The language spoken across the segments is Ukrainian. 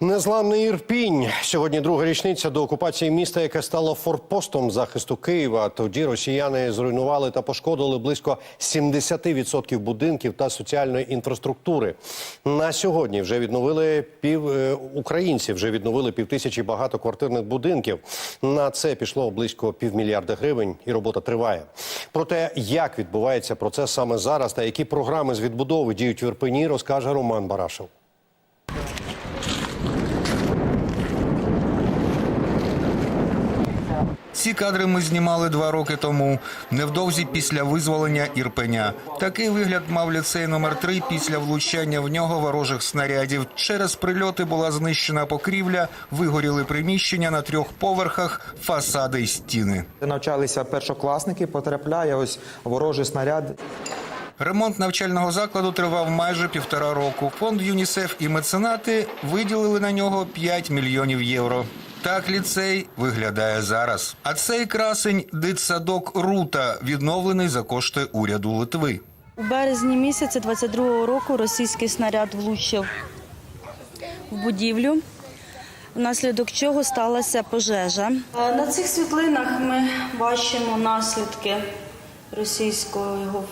Незламний Ірпінь. Сьогодні друга річниця до окупації міста, яке стало форпостом захисту Києва. Тоді росіяни зруйнували та пошкодили близько 70% будинків та соціальної інфраструктури. На сьогодні вже відновили пів е, українці, вже відновили півтисячі багатоквартирних будинків. На це пішло близько півмільярда гривень, і робота триває. Про те, як відбувається процес саме зараз та які програми з відбудови діють в Ірпені, розкаже Роман Барашев. Ці кадри ми знімали два роки тому, невдовзі після визволення Ірпеня. Такий вигляд мав ліцей номер 3 після влучання в нього ворожих снарядів. Через прильоти була знищена покрівля, вигоріли приміщення на трьох поверхах, фасади й стіни. Навчалися першокласники, потрапляє ось ворожий снаряд. Ремонт навчального закладу тривав майже півтора року. Фонд ЮНІСЕФ і меценати виділили на нього 5 мільйонів євро. Так ліцей виглядає зараз. А цей красень дитсадок Рута, відновлений за кошти уряду Литви. У березні місяці 22-го року російський снаряд влучив в будівлю, внаслідок чого сталася пожежа. На цих світлинах ми бачимо наслідки російського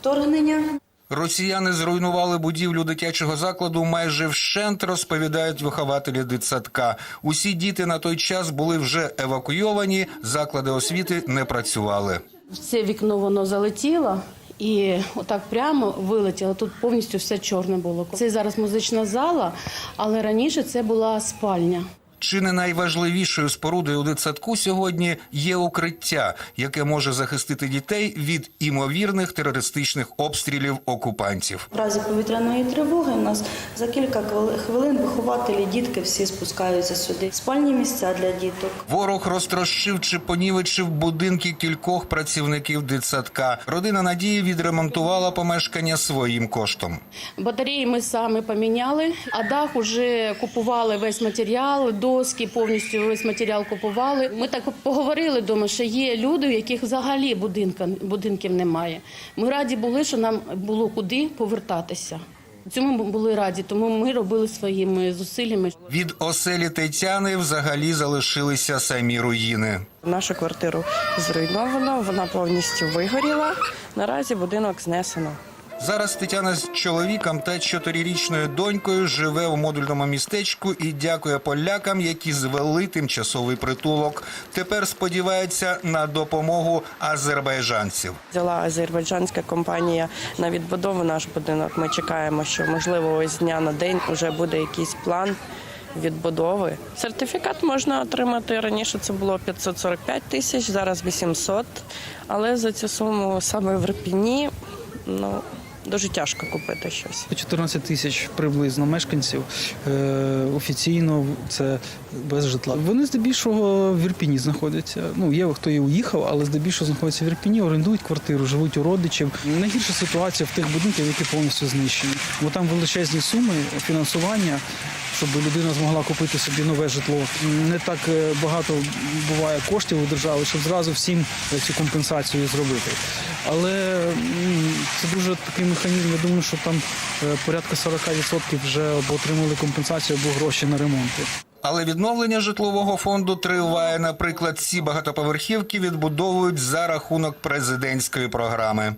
вторгнення. Росіяни зруйнували будівлю дитячого закладу майже вщент, розповідають вихователі дитсадка. Усі діти на той час були вже евакуйовані, заклади освіти не працювали. Це вікно воно залетіло і отак прямо вилетіло. Тут повністю все чорне було. Це зараз музична зала, але раніше це була спальня. Чи не найважливішою спорудою у дитсадку сьогодні є укриття, яке може захистити дітей від імовірних терористичних обстрілів окупантів. В разі повітряної тривоги у нас за кілька хвили- хвилин вихователі, дітки всі спускаються сюди. Спальні місця для діток. Ворог розтрощив чи понівечив будинки кількох працівників дитсадка. Родина Надії відремонтувала помешкання своїм коштом. Батареї ми самі поміняли, а дах уже купували весь матеріал, доски повністю весь матеріал купували. Ми так поговорили вдома, що є люди, у яких взагалі будинка, будинків немає. Ми раді були, що нам було куди повертатися. Цьому були раді, тому ми робили своїми зусиллями. Від оселі Тетяни взагалі залишилися самі руїни. Нашу квартиру зруйновано, вона повністю вигоріла. Наразі будинок знесено. Зараз Тетяна з чоловіком та чотирирічною донькою живе у модульному містечку і дякує полякам, які звели тимчасовий притулок. Тепер сподівається на допомогу азербайджанців. Взяла азербайджанська компанія на відбудову наш будинок. Ми чекаємо, що можливо ось з дня на день вже буде якийсь план. Відбудови сертифікат можна отримати раніше. Це було 545 тисяч, зараз 800. Але за цю суму саме в Рпіні ну дуже тяжко купити щось. 14 тисяч приблизно мешканців е, офіційно це без житла. Вони здебільшого в Ірпіні знаходяться. Ну є хто і уїхав, але здебільшого знаходяться в Ірпіні, орендують квартиру, живуть у родичів. Найгірша ситуація в тих будинках, які повністю знищені, бо там величезні суми фінансування. Щоб людина змогла купити собі нове житло, не так е, багато буває коштів у держави, щоб зразу всім цю компенсацію зробити. Але це дуже такий механізм. Я думаю, що там е, порядка 40% вже або отримали компенсацію або гроші на ремонти. Але відновлення житлового фонду триває. Наприклад, ці багатоповерхівки відбудовують за рахунок президентської програми.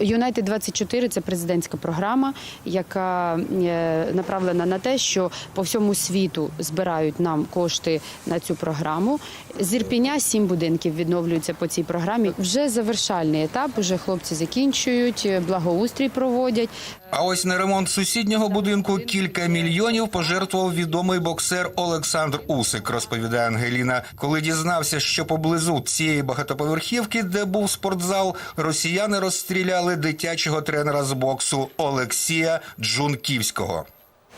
Юнайтед 24 це президентська програма, яка е, направлена на те, що по всьому світу збирають нам кошти на цю програму. З Ірпіня сім будинків відновлюються по цій програмі. Вже завершальний етап. Вже хлопці закінчують, благоустрій проводять. А ось на ремонт сусіднього будинку кілька мільйонів пожертвував відомий боксер Олександр Усик, розповідає Ангеліна. Коли дізнався, що поблизу цієї багатоповерхівки, де був спортзал, росіяни розстріляли дитячого тренера з боксу Олексія Джунківського.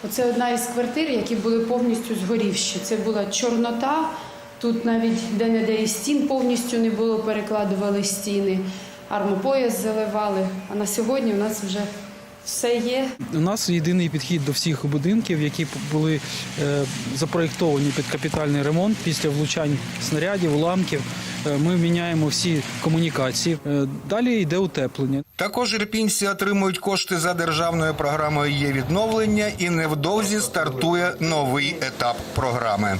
Оце одна із квартир, які були повністю згорівші. Це була чорнота. Тут навіть де-не-де і стін повністю не було, перекладували стіни, армопояс заливали. А на сьогодні у нас вже все є. У нас єдиний підхід до всіх будинків, які були е, запроєктовані під капітальний ремонт після влучань снарядів, уламків. Е, Ми міняємо всі комунікації. Е, Далі йде утеплення. Також ірпінці отримують кошти за державною програмою є відновлення і невдовзі стартує новий етап програми.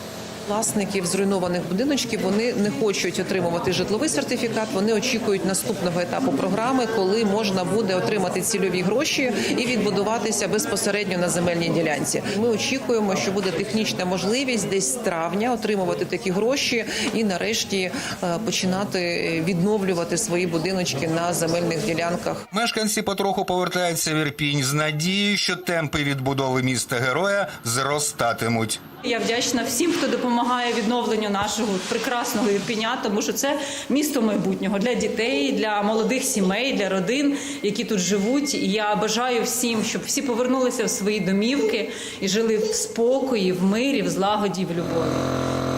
Власників зруйнованих будиночків вони не хочуть отримувати житловий сертифікат. Вони очікують наступного етапу програми, коли можна буде отримати цільові гроші і відбудуватися безпосередньо на земельній ділянці. Ми очікуємо, що буде технічна можливість десь з травня отримувати такі гроші і нарешті е, починати відновлювати свої будиночки на земельних ділянках. Мешканці потроху повертаються в Ірпінь з надією, що темпи відбудови міста героя зростатимуть. Я вдячна всім, хто допомагає відновленню нашого прекрасного Ірпіня, тому що це місто майбутнього для дітей, для молодих сімей, для родин, які тут живуть. І я бажаю всім, щоб всі повернулися в свої домівки і жили в спокої, в мирі, в злагоді, в любові.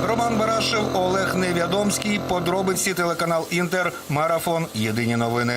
Роман Барашев, Олег Невядомський. Подробиці телеканал Інтер. Марафон. Єдині новини.